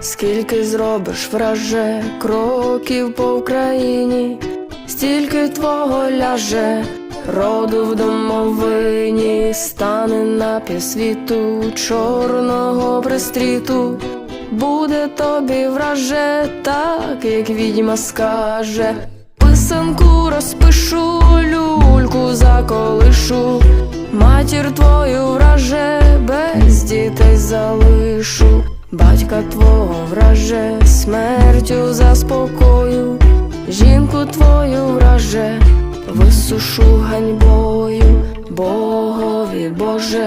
Скільки зробиш враже кроків по Україні, стільки твого ляже, роду в домовині, стане на півсвіту чорного пристріту, буде тобі враже, так як відьма скаже. Писанку розпишу, люльку заколишу, матір твою враже, без дітей залишу. Батька твого враже, смертю заспокою, жінку твою враже, висушу ганьбою, Богові Боже.